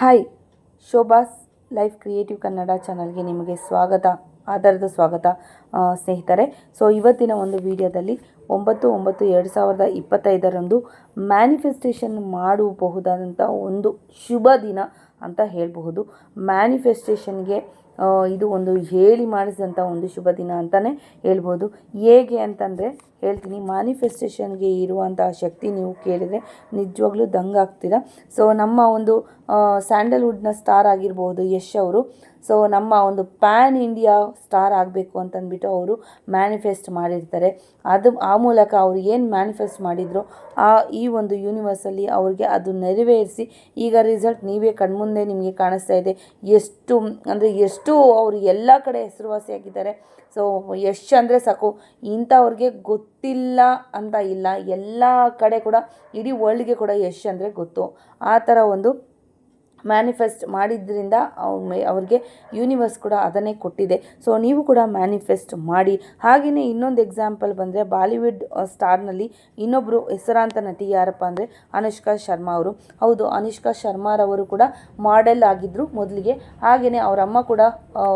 Hi Shobha's life creative Kannada ಚಾನಲ್ಗೆ ನಿಮಗೆ ಸ್ವಾಗತ ಆಧಾರದ ಸ್ವಾಗತ ಸ್ನೇಹಿತರೆ. ಸೊ ಇವತ್ತಿನ ಒಂದು ವಿಡಿಯೋದಲ್ಲಿ ಒಂಬತ್ತು ಒಂಬತ್ತು ಎರಡು ಸಾವಿರದ ಇಪ್ಪತ್ತೈದರಂದು ಮ್ಯಾನಿಫೆಸ್ಟೇಷನ್ ಮಾಡಬಹುದಾದಂಥ ಒಂದು ಶುಭ ದಿನ ಅಂತ ಹೇಳಬಹುದು. ಮ್ಯಾನಿಫೆಸ್ಟೇಷನ್ಗೆ ಇದು ಒಂದು ಹೇಳಿ ಮಾಡಿಸಿದಂಥ ಒಂದು ಶುಭ ದಿನ ಅಂತಲೇ ಹೇಳ್ಬೋದು ಹೇಗೆ ಅಂತಂದರೆ ಹೇಳ್ತೀನಿ. ಮ್ಯಾನಿಫೆಸ್ಟೇಷನ್ಗೆ ಇರುವಂತಹ ಶಕ್ತಿ ನೀವು ಕೇಳಿದರೆ ನಿಜವಾಗ್ಲೂ ದಂಗಾಗ್ತೀರ ಸೊ ನಮ್ಮ ಒಂದು ಸ್ಯಾಂಡಲ್ವುಡ್ನ ಸ್ಟಾರ್ ಆಗಿರ್ಬೋದು ಯಶ್ ಅವರು. ಸೊ ನಮ್ಮ ಒಂದು ಪ್ಯಾನ್ ಇಂಡಿಯಾ ಸ್ಟಾರ್ ಆಗಬೇಕು ಅಂತಂದ್ಬಿಟ್ಟು ಅವರು ಮ್ಯಾನಿಫೆಸ್ಟ್ ಮಾಡಿರ್ತಾರೆ. ಅದು, ಆ ಮೂಲಕ ಅವರು ಏನು ಮ್ಯಾನಿಫೆಸ್ಟ್ ಮಾಡಿದ್ರು, ಆ, ಈ ಒಂದು ಯೂನಿವರ್ಸಲ್ಲಿ ಅವ್ರಿಗೆ ಅದು ನೆರವೇರಿಸಿ, ಈಗ ರಿಸಲ್ಟ್ ನೀವೇ ಕಣ್ಮುಂದೆ ನಿಮಗೆ ಕಾಣಿಸ್ತಾ ಇದೆ. ಎಷ್ಟು, ಅಂದರೆ ಎಷ್ಟು ಅವರು ಎಲ್ಲ ಕಡೆ ಹೆಸರುವಾಸಿಯಾಗಿದ್ದಾರೆ. ಸೊ ಯಶ್ ಅಂದರೆ ಸಾಕು. ಇಂಥವ್ರಿಗೆ ಗೊತ್ತಿಲ್ಲ ಅಂತ ಇಲ್ಲ. ಎಲ್ಲ ಕಡೆ ಕೂಡ ಇಡೀ ವರ್ಲ್ಡ್ಗೆ ಕೂಡ ಯಶ್ ಅಂದರೆ ಗೊತ್ತು. ಆ ಥರ ಒಂದು ಮ್ಯಾನಿಫೆಸ್ಟ್ ಮಾಡಿದ್ದರಿಂದ ಅವ್ರಿಗೆ ಯೂನಿವರ್ಸ್ ಕೂಡ ಅದನ್ನೇ ಕೊಟ್ಟಿದೆ. ಸೊ ನೀವು ಕೂಡ ಮ್ಯಾನಿಫೆಸ್ಟ್ ಮಾಡಿ. ಹಾಗೆಯೇ ಇನ್ನೊಂದು ಎಕ್ಸಾಂಪಲ್ ಬಂದರೆ ಬಾಲಿವುಡ್ ಸ್ಟಾರ್ನಲ್ಲಿ ಇನ್ನೊಬ್ಬರು ಹೆಸರಾಂತ ನಟಿ ಯಾರಪ್ಪ ಅಂದರೆ ಅನುಷ್ಕಾ ಶರ್ಮಾ ಅವರು. ಹೌದು, ಅನುಷ್ಕಾ ಶರ್ಮಾರವರು ಕೂಡ ಮಾಡೆಲ್ ಆಗಿದ್ದರು ಮೊದಲಿಗೆ. ಹಾಗೆಯೇ ಅವರ ಅಮ್ಮ ಕೂಡ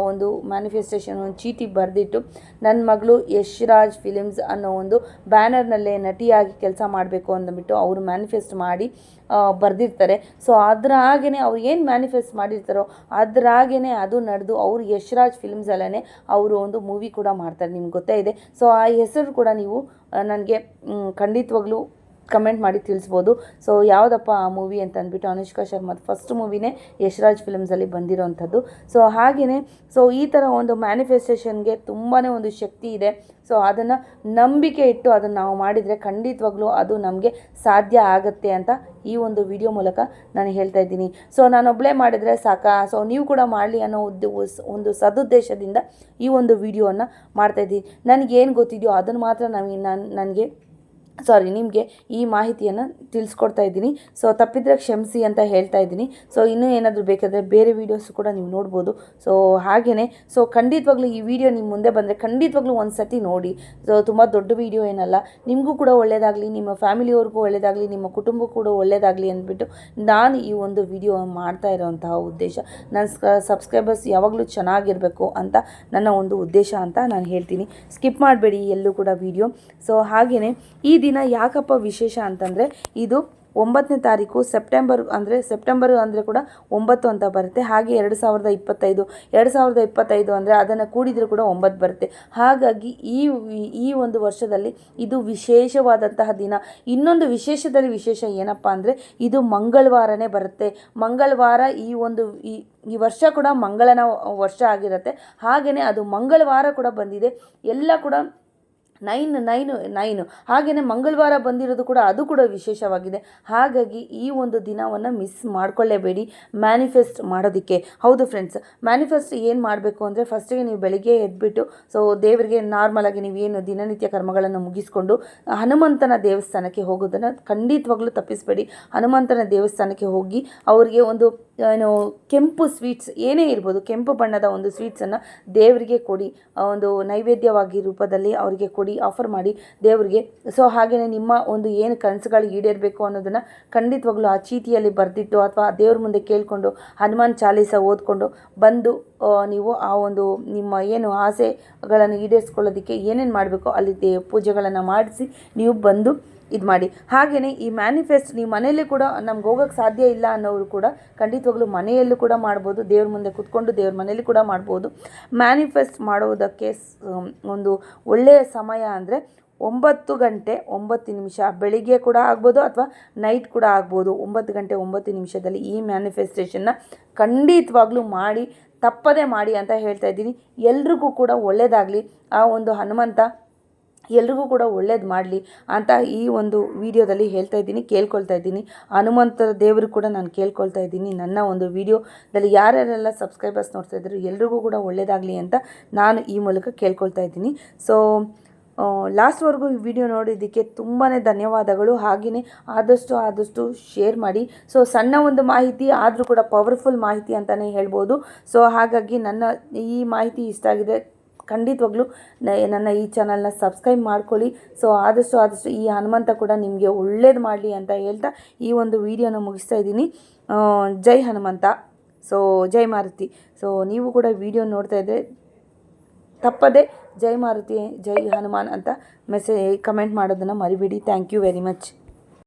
ಒಂದು ಮ್ಯಾನಿಫೆಸ್ಟೇಷನ್ ಒಂದು ಚೀಟಿ ಬರೆದಿಟ್ಟು ನನ್ನ ಮಗಳು ಯಶ್ ರಾಜ್ ಫಿಲಿಮ್ಸ್ ಅನ್ನೋ ಒಂದು ಬ್ಯಾನರ್ನಲ್ಲೇ ನಟಿಯಾಗಿ ಕೆಲಸ ಮಾಡಬೇಕು ಅಂದ್ಬಿಟ್ಟು ಅವರು ಮ್ಯಾನಿಫೆಸ್ಟ್ ಮಾಡಿ ಬರೆದಿರ್ತಾರೆ. ಸೊ ಅದರ ಹಾಗೆಯೇ ಅವ್ರು ಏನು ಮ್ಯಾನಿಫೆಸ್ಟ್ ಮಾಡಿರ್ತಾರೋ ಅದರಾಗೇ ಅದು ನಡೆದು ಅವರು ಯಶ್ರಾಜ್ ಫಿಲ್ಮ್ಸಲ್ಲೇ ಅವರು ಒಂದು ಮೂವಿ ಕೂಡ ಮಾಡ್ತಾರೆ, ನಿಮ್ಗೆ ಗೊತ್ತೇ ಇದೆ. ಸೊ ಆ ಹೆಸರು ಕೂಡ ನೀವು ನನಗೆ ಖಂಡಿತವಾಗ್ಲೂ ಕಮೆಂಟ್ ಮಾಡಿ ತಿಳಿಸ್ಬೋದು. ಸೊ ಯಾವುದಪ್ಪ ಆ ಮೂವಿ ಅಂತ ಅಂದ್ಬಿಟ್ಟು ಅನುಷ್ಕಾ ಶರ್ಮಾದ ಫಸ್ಟ್ ಮೂವಿನೇ ಯಶ್ರಾಜ್ ಫಿಲ್ಮ್ಸಲ್ಲಿ ಬಂದಿರೋವಂಥದ್ದು ಸೊ ಹಾಗೆಯೇ ಸೊ ಈ ಥರ ಒಂದು ಮ್ಯಾನಿಫೆಸ್ಟೇಷನ್ಗೆ ತುಂಬಾ ಒಂದು ಶಕ್ತಿ ಇದೆ. ಸೊ ಅದನ್ನು ನಂಬಿಕೆ ಇಟ್ಟು ಅದನ್ನು ನಾವು ಮಾಡಿದರೆ ಖಂಡಿತವಾಗ್ಲೂ ಅದು ನಮಗೆ ಸಾಧ್ಯ ಆಗುತ್ತೆ ಅಂತ ಈ ಒಂದು ವಿಡಿಯೋ ಮೂಲಕ ನಾನು ಹೇಳ್ತಾ ಇದ್ದೀನಿ. ಸೊ ನಾನೊಬ್ಬಳೇ ಮಾಡಿದರೆ ಸಾಕಾ? ಸೊ ನೀವು ಕೂಡ ಮಾಡಲಿ ಅನ್ನೋ ಒಂದು ಸದುದ್ದೇಶದಿಂದ ಈ ಒಂದು ವಿಡಿಯೋವನ್ನು ಮಾಡ್ತಾಯಿದ್ದೀನಿ ನನಗೇನು ಗೊತ್ತಿದೆಯೋ ಅದನ್ನು ಮಾತ್ರ ನಮಗೆ ನಾನು ನನಗೆ ಸಾರಿ ನಿಮಗೆ ಈ ಮಾಹಿತಿಯನ್ನು ತಿಳಿಸ್ಕೊಡ್ತಾ ಇದ್ದೀನಿ. ಸೊ ತಪ್ಪಿದ್ರೆ ಕ್ಷಮಿಸಿ ಅಂತ ಹೇಳ್ತಾ ಇದ್ದೀನಿ. ಸೊ ಇನ್ನೂ ಏನಾದರೂ ಬೇಕಾದರೆ ಬೇರೆ ವೀಡಿಯೋಸ್ ಕೂಡ ನೀವು ನೋಡ್ಬೋದು. ಸೊ ಹಾಗೆಯೇ ಸೊ ಖಂಡಿತವಾಗ್ಲೂ ಈ ವಿಡಿಯೋ ನಿಮ್ಮ ಮುಂದೆ ಬಂದರೆ ಖಂಡಿತವಾಗ್ಲೂ ಒಂದು ಸತಿ ನೋಡಿ. ಸೊ ತುಂಬ ದೊಡ್ಡ ವಿಡಿಯೋ ಏನಲ್ಲ. ನಿಮಗೂ ಕೂಡ ಒಳ್ಳೆಯದಾಗಲಿ ನಿಮ್ಮ ಫ್ಯಾಮಿಲಿಯವ್ರಿಗೂ ಒಳ್ಳೆಯದಾಗಲಿ ನಿಮ್ಮ ಕುಟುಂಬ ಕೂಡ ಒಳ್ಳೆಯದಾಗಲಿ ಅಂದ್ಬಿಟ್ಟು ನಾನು ಈ ಒಂದು ವಿಡಿಯೋ ಮಾಡ್ತಾ ಇರೋವಂತಹ ಉದ್ದೇಶ. ನನ್ನ ಸಬ್ಸ್ಕ್ರೈಬರ್ಸ್ ಯಾವಾಗಲೂ ಚೆನ್ನಾಗಿರಬೇಕು ಅಂತ ನನ್ನ ಒಂದು ಉದ್ದೇಶ ಅಂತ ನಾನು ಹೇಳ್ತೀನಿ. ಸ್ಕಿಪ್ ಮಾಡಬೇಡಿ ಎಲ್ಲೂ ಕೂಡ ವಿಡಿಯೋ ಸೊ ಹಾಗೆಯೇ ಈ ದಿನ ಯಾಕಪ್ಪ ವಿಶೇಷ ಅಂತಂದರೆ ಇದು ಒಂಬತ್ತನೇ ತಾರೀಕು ಸೆಪ್ಟೆಂಬರ್ ಅಂದರೆ ಸೆಪ್ಟೆಂಬರ್ ಅಂದರೆ ಕೂಡ ಒಂಬತ್ತು ಅಂತ ಬರುತ್ತೆ. ಹಾಗೆ ಎರಡು ಸಾವಿರದ ಇಪ್ಪತ್ತೈದು, ಎರಡು ಸಾವಿರದ ಇಪ್ಪತ್ತೈದು ಅಂದರೆ ಅದನ್ನು ಕೂಡಿದರೂ ಕೂಡ ಒಂಬತ್ತು ಬರುತ್ತೆ. ಹಾಗಾಗಿ ಈ ಈ ಒಂದು ವರ್ಷದಲ್ಲಿ ಇದು ವಿಶೇಷವಾದಂತಹ ದಿನ. ಇನ್ನೊಂದು ವಿಶೇಷದಲ್ಲಿ ವಿಶೇಷ ಏನಪ್ಪ ಅಂದರೆ ಇದು ಮಂಗಳವಾರನೇ ಬರುತ್ತೆ. ಮಂಗಳವಾರ ಈ ಒಂದು ಈ ಈ ವರ್ಷ ಕೂಡ ಮಂಗಳನ ವರ್ಷ ಆಗಿರುತ್ತೆ. ಹಾಗೆಯೇ ಅದು ಮಂಗಳವಾರ ಕೂಡ ಬಂದಿದೆ. ಎಲ್ಲ ಕೂಡ ನೈನ್, ನೈನು ನೈನು. ಹಾಗೆಯೇ ಮಂಗಳವಾರ ಬಂದಿರೋದು ಕೂಡ ಅದು ಕೂಡ ವಿಶೇಷವಾಗಿದೆ. ಹಾಗಾಗಿ ಈ ಒಂದು ದಿನವನ್ನು ಮಿಸ್ ಮಾಡ್ಕೊಳ್ಳೇಬೇಡಿ ಮ್ಯಾನಿಫೆಸ್ಟ್ ಮಾಡೋದಕ್ಕೆ. ಹೌದು ಫ್ರೆಂಡ್ಸ್ ಮ್ಯಾನಿಫೆಸ್ಟ್ ಏನು ಮಾಡಬೇಕು ಅಂದರೆ ಫಸ್ಟಿಗೆ ನೀವು ಬೆಳಿಗ್ಗೆ ಎದ್ಬಿಟ್ಟು ಸೊ ದೇವರಿಗೆ ನಾರ್ಮಲಾಗಿ ನೀವೇನು ದಿನನಿತ್ಯ ಕರ್ಮಗಳನ್ನು ಮುಗಿಸ್ಕೊಂಡು, ಹನುಮಂತನ ದೇವಸ್ಥಾನಕ್ಕೆ ಹೋಗೋದನ್ನು ಖಂಡಿತವಾಗ್ಲೂ ತಪ್ಪಿಸಬೇಡಿ. ಹನುಮಂತನ ದೇವಸ್ಥಾನಕ್ಕೆ ಹೋಗಿ ಅವರಿಗೆ ಒಂದು ಏನು, ಕೆಂಪು ಸ್ವೀಟ್ಸ್ ಏನೇ ಇರ್ಬೋದು, ಕೆಂಪು ಬಣ್ಣದ ಒಂದು ಸ್ವೀಟ್ಸನ್ನು ದೇವರಿಗೆ ಕೊಡಿ. ಒಂದು ನೈವೇದ್ಯವಾಗಿ ರೂಪದಲ್ಲಿ ಅವರಿಗೆ ಕೊಡಿ ಆಫರ್ ಮಾಡಿ ದೇವರಿಗೆ. ಸೊ ಹಾಗೆಯೇ ನಿಮ್ಮ ಒಂದು ಏನು ಕನಸುಗಳು ಈಡೇರಬೇಕು ಅನ್ನೋದನ್ನು ಖಂಡಿತವಾಗ್ಲೂ ಆ ಚೀಟಿಯಲ್ಲಿ ಬರೆದಿಟ್ಟು ಅಥವಾ ದೇವ್ರ ಮುಂದೆ ಕೇಳಿಕೊಂಡು, ಹನುಮಾನ್ ಚಾಲೀಸ ಓದ್ಕೊಂಡು ಬಂದು ನೀವು ಆ ಒಂದು ನಿಮ್ಮ ಏನು ಆಸೆಗಳನ್ನು ಈಡೇರಿಸ್ಕೊಳ್ಳೋದಕ್ಕೆ ಏನೇನು ಮಾಡಬೇಕು ಅಲ್ಲಿ ಪೂಜೆಗಳನ್ನು ಮಾಡಿಸಿ ನೀವು ಬಂದು ಇದು ಮಾಡಿ ಹಾಗೆಯೇ ಈ ಮ್ಯಾನಿಫೆಸ್ಟ್ ನೀವು ಮನೆಯಲ್ಲೇ ಕೂಡ ನಮ್ಗೆ ಹೋಗೋಕ್ಕೆ ಸಾಧ್ಯ ಇಲ್ಲ ಅನ್ನೋರು ಕೂಡ ಖಂಡಿತವಾಗ್ಲೂ ಮನೆಯಲ್ಲೂ ಕೂಡ ಮಾಡ್ಬೋದು. ದೇವ್ರ ಮುಂದೆ ಕೂತ್ಕೊಂಡು ದೇವ್ರ ಮನೆಯಲ್ಲಿ ಕೂಡ ಮಾಡ್ಬೋದು. ಮ್ಯಾನಿಫೆಸ್ಟ್ ಮಾಡೋದಕ್ಕೆ ಸ್- ಒಂದು ಒಳ್ಳೆಯ ಸಮಯ ಅಂದರೆ ಒಂಬತ್ತು ಗಂಟೆ ಒಂಬತ್ತು ನಿಮಿಷ ಬೆಳಿಗ್ಗೆ ಕೂಡ ಆಗ್ಬೋದು ಅಥವಾ ನೈಟ್ ಕೂಡ ಆಗ್ಬೋದು. ಒಂಬತ್ತು ಗಂಟೆ ಒಂಬತ್ತು ನಿಮಿಷದಲ್ಲಿ ಈ ಮ್ಯಾನಿಫೆಸ್ಟೇಷನ್ನ ಖಂಡಿತವಾಗ್ಲೂ ಮಾಡಿ, ತಪ್ಪದೇ ಮಾಡಿ ಅಂತ ಹೇಳ್ತಾ ಇದ್ದೀನಿ. ಎಲ್ರಿಗೂ ಕೂಡ ಒಳ್ಳೆಯದಾಗಲಿ ಆ ಒಂದು ಹನುಮಂತ ಎಲ್ರಿಗೂ ಕೂಡ ಒಳ್ಳೇದು ಮಾಡಲಿ ಅಂತ ಈ ಒಂದು ವಿಡಿಯೋದಲ್ಲಿ ಹೇಳ್ತಾ ಇದ್ದೀನಿ, ಕೇಳ್ಕೊಳ್ತಾ ಇದ್ದೀನಿ. ಹನುಮಂತ ದೇವರು ಕೂಡ ನಾನು ಕೇಳ್ಕೊಳ್ತಾ ಇದ್ದೀನಿ ನನ್ನ ಒಂದು ವಿಡಿಯೋದಲ್ಲಿ ಯಾರ್ಯಾರೆಲ್ಲ ಸಬ್ಸ್ಕ್ರೈಬರ್ಸ್ ನೋಡ್ತಾ ಇದ್ರು ಎಲ್ರಿಗೂ ಕೂಡ ಒಳ್ಳೇದಾಗಲಿ ಅಂತ ನಾನು ಈ ಮೂಲಕ ಕೇಳ್ಕೊಳ್ತಾ ಇದ್ದೀನಿ. ಸೊ ಲಾಸ್ಟ್ವರೆಗೂ ಈ ವಿಡಿಯೋ ನೋಡಿದ್ದಕ್ಕೆ ತುಂಬಾ ಧನ್ಯವಾದಗಳು. ಹಾಗೆಯೇ ಆದಷ್ಟು ಆದಷ್ಟು ಶೇರ್ ಮಾಡಿ. ಸೊ ಸಣ್ಣ ಒಂದು ಮಾಹಿತಿ, ಆದರೂ ಕೂಡ ಪವರ್ಫುಲ್ ಮಾಹಿತಿ ಅಂತಲೇ ಹೇಳ್ಬೋದು. ಸೊ ಹಾಗಾಗಿ ನನ್ನ ಈ ಮಾಹಿತಿ ಇಷ್ಟ ಆಗಿದೆ. ಖಂಡಿತವಾಗ್ಲೂ ನನ್ನ ಈ ಚಾನಲ್ನ ಸಬ್ಸ್ಕ್ರೈಬ್ ಮಾಡ್ಕೊಳ್ಳಿ. ಸೊ ಆದಷ್ಟು ಆದಷ್ಟು ಈ ಹನುಮಂತ ಕೂಡ ನಿಮಗೆ ಒಳ್ಳೇದು ಮಾಡಲಿ ಅಂತ ಹೇಳ್ತಾ ಈ ಒಂದು ವಿಡಿಯೋನ ಮುಗಿಸ್ತಾ ಇದ್ದೀನಿ. ಜೈ ಹನುಮಂತ. ಸೊ ಜೈ ಮಾರುತಿ. ಸೊ ನೀವು ಕೂಡ ವಿಡಿಯೋ ನೋಡ್ತಾ ಇದ್ದರೆ ತಪ್ಪದೆ ಜೈ ಮಾರುತಿ, ಜೈ ಹನುಮಾನ್ ಅಂತ ಮೆಸೇಜ್ ಕಮೆಂಟ್ ಮಾಡೋದನ್ನು ಮರಿಬೇಡಿ. Thank you very much